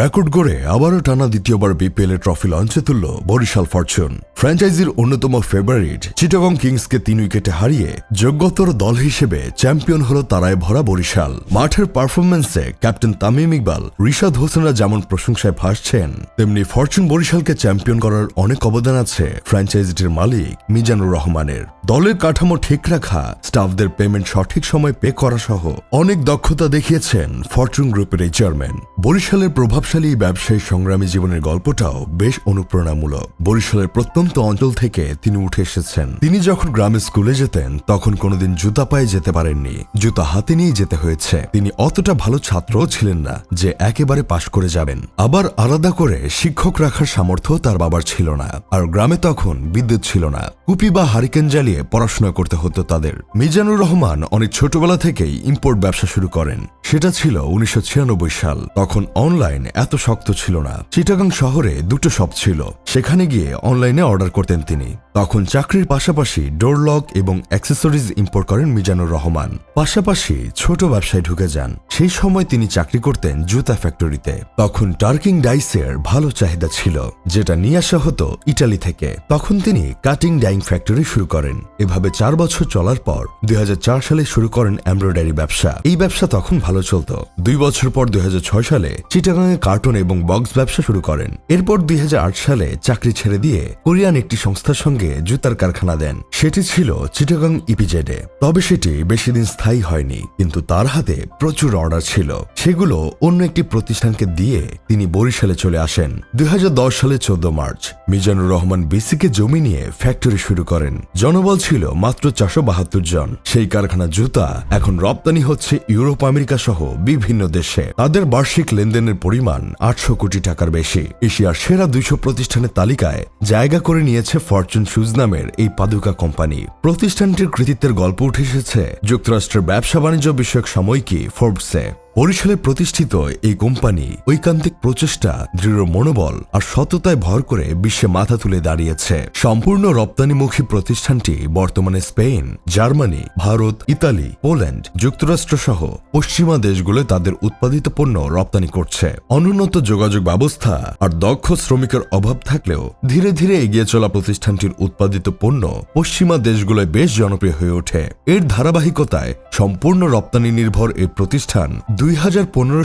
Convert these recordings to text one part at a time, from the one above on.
Record গড়ে আবারও টানা দ্বিতীয়বার বিপিএল এর ট্রফি লঞ্চে তুলল বরিশাল ফরচুন। ফ্র্যাঞ্চাইজির অন্যতম ফেভারিট চিটাগং কিংসকে তিন উইকেটে হারিয়ে যোগ্যতর দল হিসেবে চ্যাম্পিয়ন হল তারায় ভরা বরিশাল। মাঠের পারফরমেন্সে ক্যাপ্টেন তামিম ইকবাল, রিশাদ হোসেনরা যেমন প্রশংসায় ভাসছেন, তেমনি ফরচুন বরিশালকে চ্যাম্পিয়ন করার অনেক অবদান আছে ফ্র্যাঞ্চাইজিটির মালিক মিজানুর রহমানের। দলের কাঠামো ঠিক রাখা স্টাফদের পেমেন্ট সঠিক সময় পে করা সহ অনেক দক্ষতা দেখিয়েছেন ফরচুন গ্রুপের এই চেয়ারম্যান বরিশালের প্রভাবশালী ব্যবসায়ী সংগ্রামী জীবনের গল্পটাও বেশ অনুপ্রেরণামূলক। বরিশালের প্রত্যন্ত অঞ্চল থেকে তিনি উঠে এসেছেন। তিনি যখন গ্রামে স্কুলে যেতেন, তখন কোনোদিন জুতা পায়ে যেতে পারেননি। জুতা হাতে নিয়ে যেতে হয়েছে। তিনি অতটা ভালো ছাত্রও ছিলেন না যে একেবারে পাশ করে যাবেন। আবার আলাদা করে শিক্ষক রাখার সামর্থ্য তার বাবার ছিল না। আর গ্রামে তখন বিদ্যুৎ ছিল না। কুপি বা হারিকেন জ্বালিয়ে পড়াশোনা করতে হতো তাদের। মিজানুর রহমান অনেক ছোটবেলা থেকেই ইম্পোর্ট ব্যবসা শুরু করেন। সেটা ছিল উনিশশো ছিয়ানব্বই সাল। তখন অনলাইন এত শক্ত ছিল না। চিটাগাং শহরে দুটো শপ ছিল। সেখানে গিয়ে অনলাইনে অর্ডার করতেন তিনি। তখন চাকরির পাশাপাশি ডোর লক এবং অ্যাক্সেসরিজ ইম্পোর্ট করেন মিজানুর রহমান। পাশাপাশি ছোট ব্যবসায় ঢুকে যান। সেই সময় তিনি চাকরি করতেন জুতা ফ্যাক্টরিতে তখন টার্কিং ডাইসের ভালো চাহিদা ছিল, যেটা নিয়ে আসা হতো ইটালি থেকে। তখন তিনি কাটিং ডাইং ফ্যাক্টরি শুরু করেন। এভাবে চার বছর চলার পর দুই হাজার চার সালে শুরু করেন এমব্রয়ডারি ব্যবসা। এই ব্যবসা তখন ভালো চলত। দুই বছর পর দুই হাজার ছয় সালে চিটাগাংয়ে কার্টুন এবং বক্স ব্যবসা শুরু করেন। এরপর দুই হাজার আট সালে চাকরি ছেড়ে দিয়ে কোরিয়ান একটি সংস্থার সঙ্গে জুতার কারখানা দেন। সেটি ছিল চিটাগাং ইপিজেডে। তবে সেটি বেশি দিন স্থায়ী হয়নি, কিন্তু তার হাতে প্রচুর অর্ডার ছিল। সেগুলো অন্য একটি প্রতিষ্ঠানকে দিয়ে তিনি বরিশালে চলে আসেন। দুই হাজার দশ সালে চোদ্দ মার্চ, মিজানুর রহমান বিসিকে জমি নিয়ে ফ্যাক্টরি শুরু করেন। জনবল ছিল মাত্র চারশো বাহাত্তর জন। সেই কারখানা জুতা এখন রপ্তানি হচ্ছে ইউরোপ, আমেরিকা সহ বিভিন্ন দেশে। তাদের বার্ষিক লেনদেনের পরিমাণ আটশো কোটি টাকার বেশি। এশিয়ার সেরা দুইশো প্রতিষ্ঠানের তালিকায় জায়গা করে নিয়েছে ফরচুন শুজ নামের এই পাদুকা কোম্পানি। প্রতিষ্ঠানটির কৃতিত্বের গল্প উঠে এসেছে যুক্তরাষ্ট্রের ব্যবসা বাণিজ্য বিষয়ক সাময়িকী ফোর্বসে। বরিশালে প্রতিষ্ঠিত এই কোম্পানি ঐকান্তিক প্রচেষ্টা, দৃঢ় মনোবল আর সততায় ভর করে বিশ্বে মাথা তুলে দাঁড়িয়েছে। সম্পূর্ণ রপ্তানিমুখী প্রতিষ্ঠানটি বর্তমানে Spain, Germany, Bharat, Italy, Poland যুক্তরাষ্ট্র সহ পশ্চিমা দেশগুলো তাদের উৎপাদিত পণ্য রপ্তানি করছে। অনুন্নত যোগাযোগ ব্যবস্থা আর দক্ষ শ্রমিকের অভাব থাকলেও ধীরে ধীরে এগিয়ে চলা প্রতিষ্ঠানটির উৎপাদিত পণ্য পশ্চিমা দেশগুলোয় বেশ জনপ্রিয় হয়ে ওঠে। এর ধারাবাহিকতায় সম্পূর্ণ রপ্তানি নির্ভর এই প্রতিষ্ঠান দুই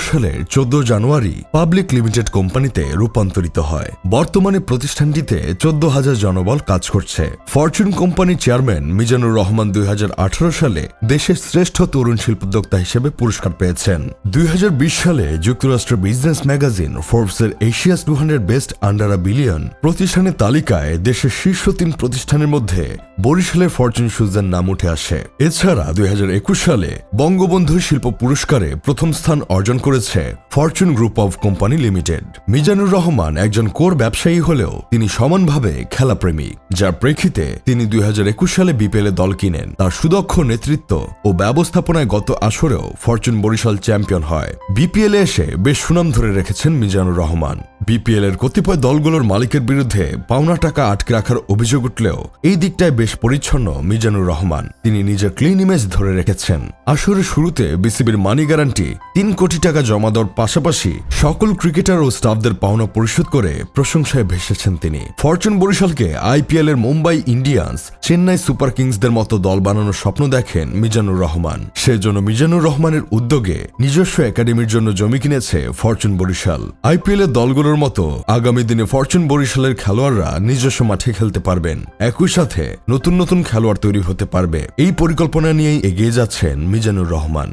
সালের চোদ্দ জানুয়ারি পাবলিক লিমিটেড কোম্পানিতে রূপান্তরিত হয়। বর্তমানে প্রতিষ্ঠানটিতে চোদ্দ হাজার জনবল কাজ করছে। ফরচুন কোম্পানির চেয়ারম্যান মিজানুর রহমান দুই সালে দেশের শ্রেষ্ঠ তরুণ শিল্পোদ্যোক্তা হিসেবে পুরস্কার পেয়েছেন। দুই হাজার বিশ সালে যুক্তরাষ্ট্রের business magazine ফোর্বসের Asia's two hundred best under a billion প্রতিষ্ঠানের তালিকায় দেশের শীর্ষ তিন প্রতিষ্ঠানের মধ্যে বরিশালের ফরচুন সুজের নাম উঠে আসে। এছাড়া দুই হাজার একুশ সালে বঙ্গবন্ধু শিল্প পুরস্কারে প্রথম স্থান অর্জন করেছে Fortune group of company limited Mizanur Rahman একজন কোর ব্যবসায়ী হলেও তিনি সমানভাবে খেলাপ্রেমী, যার প্রেক্ষিতে তিনি দুই হাজার একুশ সালে বিপিএল দল কিনেন। তার সুদক্ষ নেতৃত্ব ও ব্যবস্থাপনায় গত আসরেও ফরচুন বরিশাল চ্যাম্পিয়ন হয়। বিপিএল এসে বেশ সুনাম ধরে রেখেছেন মিজানুর রহমান। বিপিএল এর কতিপয় দলগুলোর মালিকের বিরুদ্ধে পাওনা টাকা আটকে রাখার অভিযোগ উঠলেও এই দিকটায় বেশ পরিচ্ছন্ন মিজানুর রহমান। তিনি নিজের ক্লিন ইমেজ ধরে রেখেছেন। আসরের শুরুতে বিসিবির মানি গ্যারান্টি তিন কোটি টাকা জমা দেওয়ার পাশাপাশি সকল ক্রিকেটার ও স্টাফদের পাওনা পরিশোধ করে প্রশংসায় ভেসেছেন তিনি। ফরচুন বরিশালকে আইপিএল এর মুম্বাই ইন্ডিয়ান্স, চেন্নাই সুপার কিংসদের মতো দল বানানোর স্বপ্ন দেখেন মিজানুর রহমান। সেজন্য মিজানুর রহমানের উদ্যোগে নিজস্ব একাডেমির জন্য জমি কিনেছে ফরচুন বরিশাল। আইপিএল এর দলগুলোর মতো আগামী দিনে ফরচুন বরিশালের খেলোয়াড়রা নিজস্ব মাঠে খেলতে পারবেন। একই সাথে নতুন নতুন খেলোয়াড় তৈরি হতে পারবে। এই পরিকল্পনা নিয়েই এগিয়ে যাচ্ছেন মিজানুর রহমান।